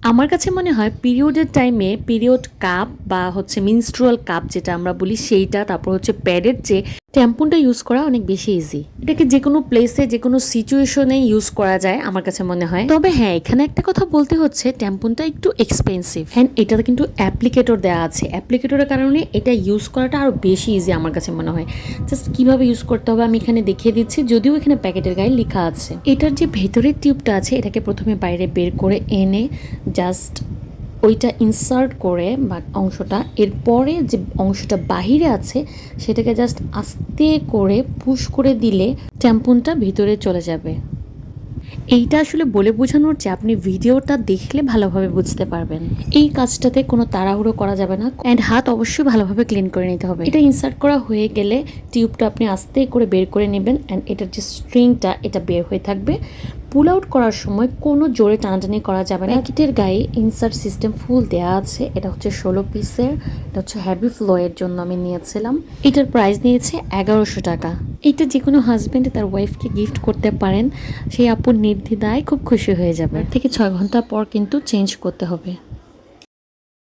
আমার কাছে মনে হয় পিরিয়ডের টাইমে পিরিয়ড কাপ বা হচ্ছে মিনস্ট্রুয়াল কাপ যেটা আমরা বলি সেইটা, তারপর হচ্ছে প্যাডের যে ট্যাম্পুনটা ইউজ করা অনেক বেশি ইজি এটাকে যে কোনো প্লেসে যে কোনো সিচুয়েশনে ইউজ করা যায় আমার কাছে মনে হয়। তবে হ্যাঁ এখানে একটা কথা বলতে হচ্ছে ট্যাম্পুনটা একটু এক্সপেন্সিভ হ্যান্ড এটাতে কিন্তু অ্যাপ্লিকেটর দেওয়া আছে। অ্যাপ্লিকেটরের কারণে এটা ইউজ করাটা আরও বেশি ইজি আমার কাছে মনে হয়। জাস্ট কীভাবে ইউজ করতে হবে আমি এখানে দেখিয়ে দিচ্ছি, যদিও এখানে প্যাকেটের গায়ে লেখা আছে। এটার যে ভেতরের টিউবটা আছে, এটাকে প্রথমে বাইরে বের করে এনে জাস্ট ওইটা ইনসার্ট করে বা অংশটা, এরপরে যে অংশটা বাহিরে আছে, সেটাকে জাস্ট আস্তে করে পুশ করে দিলে ট্যাম্পুনটা ভিতরে চলে যাবে। এইটা আসলে বলে বোঝানোর যে আপনি ভিডিওটা দেখলে ভালোভাবে বুঝতে পারবেন। এই কাজটাতে কোনো তাড়াহুড়ো করা যাবে না অ্যান্ড হাত অবশ্যই ভালোভাবে ক্লিন করে নিতে হবে। এটা ইনসার্ট করা হয়ে গেলে টিউবটা আপনি আস্তে করে বের করে নেবেন অ্যান্ড এটার যে স্ট্রিংটা এটা বের হয়ে থাকবে। পুল আউট করার সময় কোনো জোরে টানাটানি করা যাবে না। কিটের গায়ে ইনসার্ট সিস্টেম ফুল দেয়া আছে। এটা হচ্ছে ষোলো পিসের এটা হচ্ছে হ্যাভি ফ্লোয়ের জন্য আমি নিয়েছিলাম। এটার প্রাইস নিয়েছে এগারোশো টাকা। এটা যে কোনো হাজব্যান্ড তার ওয়াইফকে গিফট করতে পারেন। সেই আপুর নির্দ্বিধায় খুব খুশি হয়ে যাবে। থেকে ছয় ঘণ্টা পর কিন্তু চেঞ্জ করতে হবে।